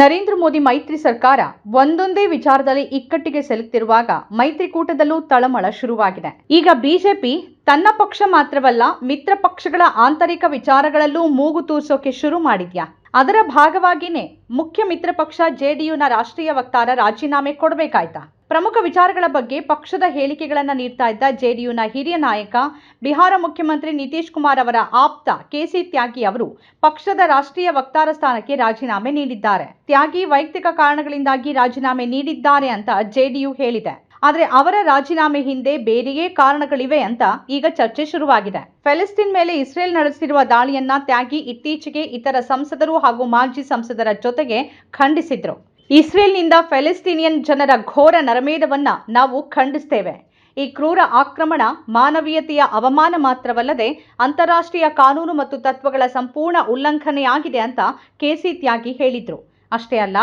ನರೇಂದ್ರ ಮೋದಿ ಮೈತ್ರಿ ಸರ್ಕಾರ ಒಂದೊಂದೇ ವಿಚಾರದಲ್ಲಿ ಇಕ್ಕಟ್ಟಿಗೆ ಸಿಲುಕ್ತಿರುವಾಗ ಮೈತ್ರಿಕೂಟದಲ್ಲೂ ತಳಮಳ ಶುರುವಾಗಿದೆ. ಈಗ ಬಿಜೆಪಿ ತನ್ನ ಪಕ್ಷ ಮಾತ್ರವಲ್ಲ ಮಿತ್ರ ಪಕ್ಷಗಳ ಆಂತರಿಕ ವಿಚಾರಗಳಲ್ಲೂ ಮೂಗು ತೂರಿಸೋಕೆ ಶುರು ಮಾಡಿದ್ಯಾ? ಅದರ ಭಾಗವಾಗಿನೇ ಮುಖ್ಯ ಮಿತ್ರ ಪಕ್ಷ ಜೆಡಿಯುನ ರಾಷ್ಟ್ರೀಯ ವಕ್ತಾರ ರಾಜೀನಾಮೆ ಕೊಡಬೇಕಾಯ್ತಾ? ಪ್ರಮುಖ ವಿಚಾರಗಳ ಬಗ್ಗೆ ಪಕ್ಷದ ಹೇಳಿಕೆಗಳನ್ನು ನೀಡ್ತಾ ಇದ್ದ ಜೆಡಿಯುನ ಹಿರಿಯ ನಾಯಕ, ಬಿಹಾರ ಮುಖ್ಯಮಂತ್ರಿ ನಿತೀಶ್ ಕುಮಾರ್ ಅವರ ಆಪ್ತ ಕೆಸಿ ತ್ಯಾಗಿ ಅವರು ಪಕ್ಷದ ರಾಷ್ಟ್ರೀಯ ವಕ್ತಾರ ಸ್ಥಾನಕ್ಕೆ ರಾಜೀನಾಮೆ ನೀಡಿದ್ದಾರೆ. ತ್ಯಾಗಿ ವೈಯಕ್ತಿಕ ಕಾರಣಗಳಿಂದಾಗಿ ರಾಜೀನಾಮೆ ನೀಡಿದ್ದಾರೆ ಅಂತ ಜೆಡಿಯು ಹೇಳಿದೆ. ಆದರೆ ಅವರ ರಾಜೀನಾಮೆ ಹಿಂದೆ ಬೇರೆಯೇ ಕಾರಣಗಳಿವೆ ಅಂತ ಈಗ ಚರ್ಚೆ ಶುರುವಾಗಿದೆ. ಫೆಲಿಸ್ತೀನ್ ಮೇಲೆ ಇಸ್ರೇಲ್ ನಡೆಸಿರುವ ದಾಳಿಯನ್ನ ತ್ಯಾಗಿ ಇತ್ತೀಚೆಗೆ ಇತರ ಸಂಸದರು ಹಾಗೂ ಮಾಜಿ ಸಂಸದರ ಜೊತೆಗೆ ಖಂಡಿಸಿದ್ರು. ಇಸ್ರೇಲ್ನಿಂದ ಫೆಲೆಸ್ತೀನಿಯನ್ ಜನರ ಘೋರ ನರಮೇಧವನ್ನು ನಾವು ಖಂಡಿಸ್ತೇವೆ. ಈ ಕ್ರೂರ ಆಕ್ರಮಣ ಮಾನವೀಯತೆಯ ಅವಮಾನ ಮಾತ್ರವಲ್ಲದೆ ಅಂತಾರಾಷ್ಟ್ರೀಯ ಕಾನೂನು ಮತ್ತು ತತ್ವಗಳ ಸಂಪೂರ್ಣ ಉಲ್ಲಂಘನೆಯಾಗಿದೆ ಅಂತ ಕೆಸಿ ತ್ಯಾಗಿ ಹೇಳಿದರು. ಅಷ್ಟೇ ಅಲ್ಲ,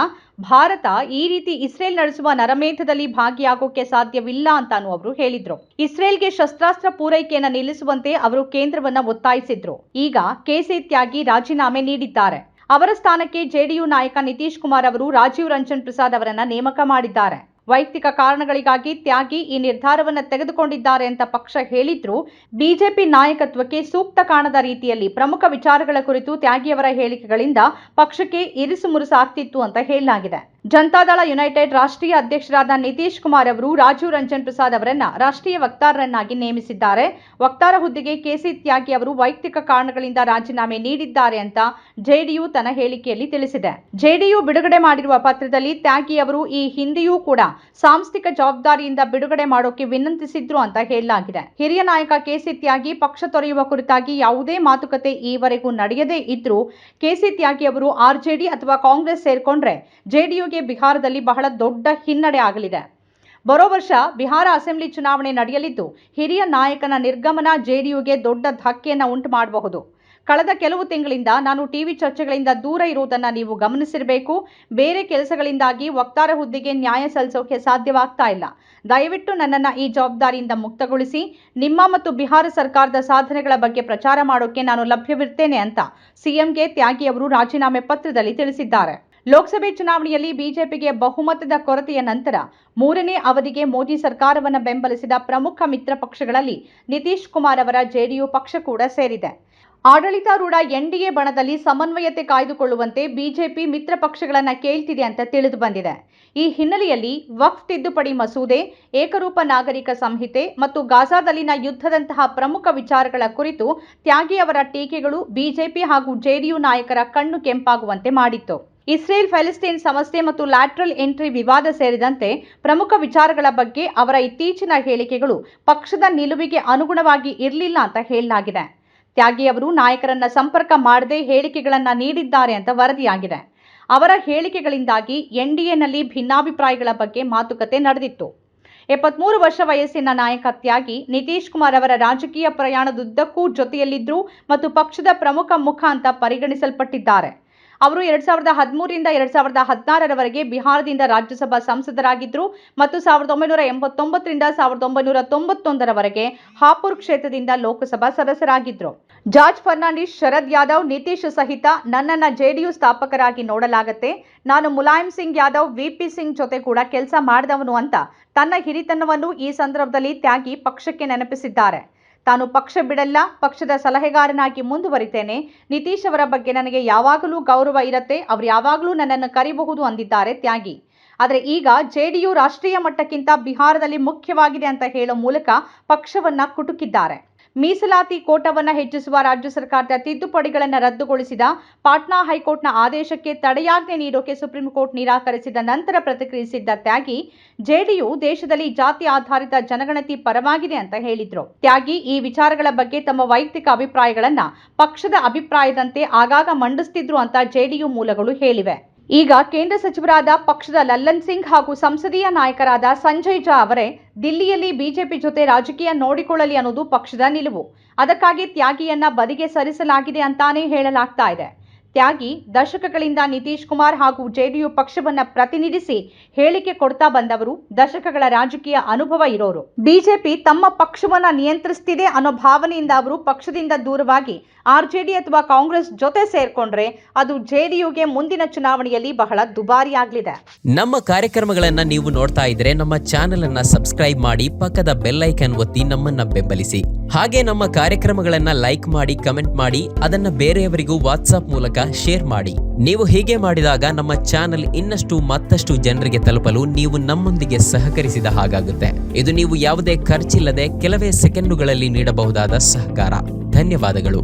ಭಾರತ ಈ ರೀತಿ ಇಸ್ರೇಲ್ ನಡೆಸುವ ನರಮೇಧದಲ್ಲಿ ಭಾಗಿಯಾಗೋಕೆ ಸಾಧ್ಯವಿಲ್ಲ ಅಂತಾನು ಅವರು ಹೇಳಿದ್ರು. ಇಸ್ರೇಲ್ಗೆ ಶಸ್ತ್ರಾಸ್ತ್ರ ಪೂರೈಕೆಯನ್ನು ನಿಲ್ಲಿಸುವಂತೆ ಅವರು ಕೇಂದ್ರವನ್ನ ಒತ್ತಾಯಿಸಿದ್ರು. ಈಗ ಕೆಸಿ ತ್ಯಾಗಿ ರಾಜೀನಾಮೆ ನೀಡಿದ್ದಾರೆ. ಅವರ ಸ್ಥಾನಕ್ಕೆ ಜೆಡಿಯು ನಾಯಕ ನಿತೀಶ್ ಕುಮಾರ್ ಅವರು ರಾಜೀವ್ ರಂಜನ್ ಪ್ರಸಾದ್ ಅವರನ್ನ ನೇಮಕ ಮಾಡಿದ್ದಾರೆ. ವೈಯಕ್ತಿಕ ಕಾರಣಗಳಿಗಾಗಿ ತ್ಯಾಗಿ ಈ ನಿರ್ಧಾರವನ್ನ ತೆಗೆದುಕೊಂಡಿದ್ದಾರೆ ಅಂತ ಪಕ್ಷ ಹೇಳಿದ್ರು ಬಿಜೆಪಿ ನಾಯಕತ್ವಕ್ಕೆ ಸೂಕ್ತ ಕಾಣದ ರೀತಿಯಲ್ಲಿ ಪ್ರಮುಖ ವಿಚಾರಗಳ ಕುರಿತು ತ್ಯಾಗಿಯವರ ಹೇಳಿಕೆಗಳಿಂದ ಪಕ್ಷಕ್ಕೆ ಇರಿಸು ಮುರುಸಾಗ್ತಿತ್ತು ಅಂತ ಹೇಳಲಾಗಿದೆ. ಜನತಾದಳ ಯುನೈಟೆಡ್ ರಾಷ್ಟ್ರೀಯ ಅಧ್ಯಕ್ಷರಾದ ನಿತೀಶ್ ಕುಮಾರ್ ಅವರು ರಾಜೀವ್ ರಂಜನ್ ಪ್ರಸಾದ್ ಅವರನ್ನ ರಾಷ್ಟ್ರೀಯ ವಕ್ತಾರರನ್ನಾಗಿ ನೇಮಿಸಿದ್ದಾರೆ. ವಕ್ತಾರ ಹುದ್ದೆಗೆ ಕೆಸಿ ತ್ಯಾಗಿ ಅವರು ವೈಯಕ್ತಿಕ ಕಾರಣಗಳಿಂದ ರಾಜೀನಾಮೆ ನೀಡಿದ್ದಾರೆ ಅಂತ ಜೆಡಿಯು ತನ್ನ ಹೇಳಿಕೆಯಲ್ಲಿ ತಿಳಿಸಿದೆ. ಜೆಡಿಯು ಬಿಡುಗಡೆ ಮಾಡಿರುವ ಪತ್ರದಲ್ಲಿ ತ್ಯಾಗಿ ಅವರು ಈ ಹಿಂದೆಯೂ ಕೂಡ ಸಾಂಸ್ಥಿಕ ಜವಾಬ್ದಾರಿಯಿಂದ ಬಿಡುಗಡೆ ಮಾಡೋಕೆ ವಿನಂತಿಸಿದ್ರು ಅಂತ ಹೇಳಲಾಗಿದೆ. ಹಿರಿಯ ನಾಯಕ ಕೆಸಿ ತ್ಯಾಗಿ ಪಕ್ಷ ತೊರೆಯುವ ಕುರಿತಾಗಿ ಯಾವುದೇ ಮಾತುಕತೆ ಈವರೆಗೂ ನಡೆಯದೇ ಇದ್ರೂ ಕೆಸಿ ತ್ಯಾಗಿ ಅವರು ಆರ್ಜೆಡಿ ಅಥವಾ ಕಾಂಗ್ರೆಸ್ ಸೇರ್ಕೊಂಡ್ರೆ ಜೆಡಿಯುಗೆ ಬಿಹಾರದಲ್ಲಿ ಬಹಳ ದೊಡ್ಡ ಹಿನ್ನಡೆ ಆಗಲಿದೆ. ಬರೋ ವರ್ಷ ಬಿಹಾರ ಅಸೆಂಬ್ಲಿ ಚುನಾವಣೆ ನಡೆಯಲಿದ್ದು, ಹಿರಿಯ ನಾಯಕನ ನಿರ್ಗಮನ ಜೆಡಿಯುಗೆ ದೊಡ್ಡ ಧಕ್ಕೆಯನ್ನು ಉಂಟು ಮಾಡಬಹುದು ಕಳೆದ ಕೆಲವು ತಿಂಗಳಿಂದ ನಾನು ಟಿವಿ ಚರ್ಚೆಗಳಿಂದ ದೂರ ಇರುವುದನ್ನು ನೀವು ಗಮನಿಸಿರಬೇಕು. ಬೇರೆ ಕೆಲಸಗಳಿಂದಾಗಿ ವಕ್ತಾರ ಹುದ್ದೆಗೆ ನ್ಯಾಯ ಸಲ್ಲಿಸೋಕೆ ಸಾಧ್ಯವಾಗ್ತಾ ಇಲ್ಲ. ದಯವಿಟ್ಟು ನನ್ನನ್ನು ಈ ಜವಾಬ್ದಾರಿಯಿಂದ ಮುಕ್ತಗೊಳಿಸಿ, ನಿಮ್ಮ ಮತ್ತು ಬಿಹಾರ ಸರ್ಕಾರದ ಸಾಧನೆಗಳ ಬಗ್ಗೆ ಪ್ರಚಾರ ಮಾಡೋಕೆ ನಾನು ಲಭ್ಯವಿರ್ತೇನೆ ಅಂತ ಸಿಎಂಗೆ ತ್ಯಾಗಿ ಅವರು ರಾಜೀನಾಮೆ ಪತ್ರದಲ್ಲಿ ತಿಳಿಸಿದ್ದಾರೆ. ಲೋಕಸಭೆ ಚುನಾವಣೆಯಲ್ಲಿ ಬಿಜೆಪಿಗೆ ಬಹುಮತದ ಕೊರತೆಯ ನಂತರ ಮೂರನೇ ಅವಧಿಗೆ ಮೋದಿ ಸರ್ಕಾರವನ್ನು ಬೆಂಬಲಿಸಿದ ಪ್ರಮುಖ ಮಿತ್ರ ಪಕ್ಷಗಳಲ್ಲಿ ನಿತೀಶ್ ಕುಮಾರ್ ಅವರ ಜೆಡಿಯು ಪಕ್ಷ ಕೂಡ ಸೇರಿದೆ. ಆಡಳಿತಾರೂಢ ಎನ್ಡಿಎ ಬಣದಲ್ಲಿ ಸಮನ್ವಯತೆ ಕಾಯ್ದುಕೊಳ್ಳುವಂತೆ ಬಿಜೆಪಿ ಮಿತ್ರ ಪಕ್ಷಗಳನ್ನು ಕೇಳ್ತಿದೆ ಅಂತ ತಿಳಿದು ಬಂದಿದೆ. ಈ ಹಿನ್ನೆಲೆಯಲ್ಲಿ ವಕ್ಫ್ ತಿದ್ದುಪಡಿ ಮಸೂದೆ, ಏಕರೂಪ ನಾಗರಿಕ ಸಂಹಿತೆ ಮತ್ತು ಗಾಜಾದಲ್ಲಿನ ಯುದ್ಧದಂತಹ ಪ್ರಮುಖ ವಿಚಾರಗಳ ಕುರಿತು ತ್ಯಾಗಿ ಅವರ ಟೀಕೆಗಳು ಬಿಜೆಪಿ ಹಾಗೂ ಜೆಡಿಯು ನಾಯಕರ ಕಣ್ಣು ಕೆಂಪಾಗುವಂತೆ ಮಾಡಿತ್ತು. ಇಸ್ರೇಲ್ ಫೆಲಿಸ್ತೀನ್ ಸಮಸ್ಯೆ ಮತ್ತು ಲ್ಯಾಟ್ರಲ್ ಎಂಟ್ರಿ ವಿವಾದ ಸೇರಿದಂತೆ ಪ್ರಮುಖ ವಿಚಾರಗಳ ಬಗ್ಗೆ ಅವರ ಇತ್ತೀಚಿನ ಹೇಳಿಕೆಗಳು ಪಕ್ಷದ ನಿಲುವಿಗೆ ಅನುಗುಣವಾಗಿ ಇರಲಿಲ್ಲ ಅಂತ ಹೇಳಲಾಗಿದೆ. ತ್ಯಾಗಿ ಅವರು ನಾಯಕರನ್ನ ಸಂಪರ್ಕ ಮಾಡದೆ ಹೇಳಿಕೆಗಳನ್ನ ನೀಡಿದ್ದಾರೆ ಅಂತ ವರದಿಯಾಗಿದೆ. ಅವರ ಹೇಳಿಕೆಗಳಿಂದಾಗಿ ಎನ್ಡಿಎನಲ್ಲಿ ಭಿನ್ನಾಭಿಪ್ರಾಯಗಳ ಬಗ್ಗೆ ಮಾತುಕತೆ ನಡೆದಿತ್ತು. ಎಪ್ಪತ್ಮೂರು ವರ್ಷ ವಯಸ್ಸಿನ ನಾಯಕ ತ್ಯಾಗಿ ನಿತೀಶ್ ಕುಮಾರ್ ಅವರ ರಾಜಕೀಯ ಪ್ರಯಾಣದುದ್ದಕ್ಕೂ ಜೊತೆಯಲ್ಲಿದ್ದರು ಮತ್ತು ಪಕ್ಷದ ಪ್ರಮುಖ ಮುಖ ಅಂತ ಪರಿಗಣಿಸಲ್ಪಟ್ಟಿದ್ದಾರೆ. ಅವರು ಎರಡ್ ಸಾವಿರದ ಹದಿಮೂರರಿಂದ ಎರಡ್ ಸಾವಿರದ ಹದಿನಾರರವರೆಗೆ ಬಿಹಾರದಿಂದ ರಾಜ್ಯಸಭಾ ಸಂಸದರಾಗಿದ್ದರು ಮತ್ತು ಸಾವಿರದ ಒಂಬೈನೂರ ಎಂಬತ್ತೊಂಬತ್ತರಿಂದ ಸಾವಿರದ ಒಂಬೈನೂರ ತೊಂಬತ್ತೊಂದರವರೆಗೆ ಹಾಪುರ್ ಕ್ಷೇತ್ರದಿಂದ ಲೋಕಸಭಾ ಸದಸ್ಯರಾಗಿದ್ದರು ಜಾರ್ಜ್ ಫರ್ನಾಂಡಿಸ್, ಶರದ್ ಯಾದವ್, ನಿತೀಶ್ ಸಹಿತ ನನ್ನನ್ನು ಜೆಡಿಯು ಸ್ಥಾಪಕರಾಗಿ ನೋಡಲಾಗತ್ತೆ. ನಾನು ಮುಲಾಯಂ ಸಿಂಗ್ ಯಾದವ್, ವಿಪಿ ಸಿಂಗ್ ಜೊತೆ ಕೂಡ ಕೆಲಸ ಮಾಡಿದವನು ಅಂತ ತನ್ನ ಹಿರಿತನವನ್ನು ಈ ಸಂದರ್ಭದಲ್ಲಿ ತ್ಯಾಗಿ ಪಕ್ಷಕ್ಕೆ ನೆನಪಿಸಿದ್ದಾರೆ. ತಾನು ಪಕ್ಷ ಬಿಡಲ್ಲ, ಪಕ್ಷದ ಸಲಹೆಗಾರನಾಗಿ ಮುಂದುವರಿತೇನೆ. ನಿತೀಶ್ ಅವರ ಬಗ್ಗೆ ನನಗೆ ಯಾವಾಗಲೂ ಗೌರವ ಇರತ್ತೆ, ಅವರು ಯಾವಾಗಲೂ ನನ್ನನ್ನು ಕರಿಬಹುದು ಅಂದಿದ್ದಾರೆ ತ್ಯಾಗಿ. ಆದರೆ ಈಗ ಜೆಡಿಯು ರಾಷ್ಟ್ರೀಯ ಮಟ್ಟಕ್ಕಿಂತ ಬಿಹಾರದಲ್ಲಿ ಮುಖ್ಯವಾಗಿದೆ ಅಂತ ಹೇಳೋ ಮೂಲಕ ಪಕ್ಷವನ್ನ ಕುಟುಕಿದ್ದಾರೆ. ಮೀಸಲಾತಿ ಕೋಟವನ್ನ ಹೆಚ್ಚಿಸುವ ರಾಜ್ಯ ಸರ್ಕಾರದ ತಿದ್ದುಪಡಿಗಳನ್ನು ರದ್ದುಗೊಳಿಸಿದ ಪಾಟ್ನಾ ಹೈಕೋರ್ಟ್ನ ಆದೇಶಕ್ಕೆ ತಡೆಯಾಜ್ಞೆ ನೀಡೋಕೆ ಸುಪ್ರೀಂ ಕೋರ್ಟ್ ನಿರಾಕರಿಸಿದ ನಂತರ ಪ್ರತಿಕ್ರಿಯಿಸಿದ್ದ ತ್ಯಾಗಿ, ಜೆಡಿಯು ದೇಶದಲ್ಲಿ ಜಾತಿ ಆಧಾರಿತ ಜನಗಣತಿ ಪರವಾಗಿದೆ ಅಂತ ಹೇಳಿದ್ರು. ತ್ಯಾಗಿ, ಈ ವಿಚಾರಗಳ ಬಗ್ಗೆ ತಮ್ಮ ವೈಯಕ್ತಿಕ ಅಭಿಪ್ರಾಯಗಳನ್ನ ಪಕ್ಷದ ಅಭಿಪ್ರಾಯದಂತೆ ಆಗಾಗ ಮಂಡಿಸ್ತಿದ್ರು ಅಂತ ಜೆಡಿಯು ಮೂಲಗಳು ಹೇಳಿವೆ. ಈಗ ಕೇಂದ್ರ ಸಚಿವರಾದ ಪಕ್ಷದ ಲಲ್ಲನ್ ಸಿಂಗ್ ಹಾಗೂ ಸಂಸದೀಯ ನಾಯಕರಾದ ಸಂಜಯ್ ಜಾ ಅವರೇ ದಿಲ್ಲಿಯಲ್ಲಿ ಬಿಜೆಪಿ ಜೊತೆ ರಾಜಕೀಯ ನೋಡಿಕೊಳ್ಳಲಿ ಅನ್ನೋದು ಪಕ್ಷದ ನಿಲುವು. ಅದಕ್ಕಾಗಿ ತ್ಯಾಗಿಯನ್ನ ಬದಿಗೆ ಸರಿಸಲಾಗಿದೆ ಅಂತಾನೇ ಹೇಳಲಾಗ್ತಾ ಇದೆ. ತ್ಯಾಗಿ ದಶಕಗಳಿಂದ ನಿತೀಶ್ ಕುಮಾರ್ ಹಾಗೂ ಜೆಡಿಯು ಪಕ್ಷವನ್ನ ಪ್ರತಿನಿಧಿಸಿ ಹೇಳಿಕೆ ಕೊಡ್ತಾ ಬಂದವರು ದಶಕಗಳ ರಾಜಕೀಯ ಅನುಭವ ಇರೋರು. ಬಿಜೆಪಿ ತಮ್ಮ ಪಕ್ಷವನ್ನ ನಿಯಂತ್ರಿಸ್ತಿದೆ ಅನ್ನೋ ಭಾವನೆಯಿಂದ ಅವರು ಪಕ್ಷದಿಂದ ದೂರವಾಗಿ ಆರ್ಜೆಡಿ ಅಥವಾ ಕಾಂಗ್ರೆಸ್ ಜೊತೆ ಸೇರ್ಕೊಂಡ್ರೆ ಅದು ಜೆಡಿಯುಗೆ ಮುಂದಿನ ಚುನಾವಣೆಯಲ್ಲಿ ಬಹಳ ದುಬಾರಿ ಆಗಲಿದೆ ನಮ್ಮ ಕಾರ್ಯಕ್ರಮಗಳನ್ನ ನೀವು ನೋಡ್ತಾ ಇದ್ರೆ ನಮ್ಮ ಚಾನೆಲ್ ಅನ್ನ ಸಬ್ಸ್ಕ್ರೈಬ್ ಮಾಡಿ ಪಕ್ಕದ ಬೆಲ್ ಐಕನ್ ಒತ್ತಿ ನಮ್ಮನ್ನ ಬೆಂಬಲಿಸಿ. ಹಾಗೆ ನಮ್ಮ ಕಾರ್ಯಕ್ರಮಗಳನ್ನ ಲೈಕ್ ಮಾಡಿ, ಕಮೆಂಟ್ ಮಾಡಿ, ಅದನ್ನ ಬೇರೆಯವರಿಗೂ ವಾಟ್ಸ್ಆಪ್ ಮೂಲಕ ಶೇರ್ ಮಾಡಿ. ನೀವು ಹೀಗೆ ಮಾಡಿದಾಗ ನಮ್ಮ ಚಾನೆಲ್ ಇನ್ನಷ್ಟು ಮತ್ತಷ್ಟು ಜನರಿಗೆ ತಲುಪಲು ನೀವು ನಮ್ಮೊಂದಿಗೆ ಸಹಕರಿಸಿದ ಹಾಗಾಗುತ್ತೆ. ಇದು ನೀವು ಯಾವುದೇ ಖರ್ಚಿಲ್ಲದೆ ಕೆಲವೇ ಸೆಕೆಂಡುಗಳಲ್ಲಿ ನೀಡಬಹುದಾದ ಸಹಕಾರ. ಧನ್ಯವಾದಗಳು.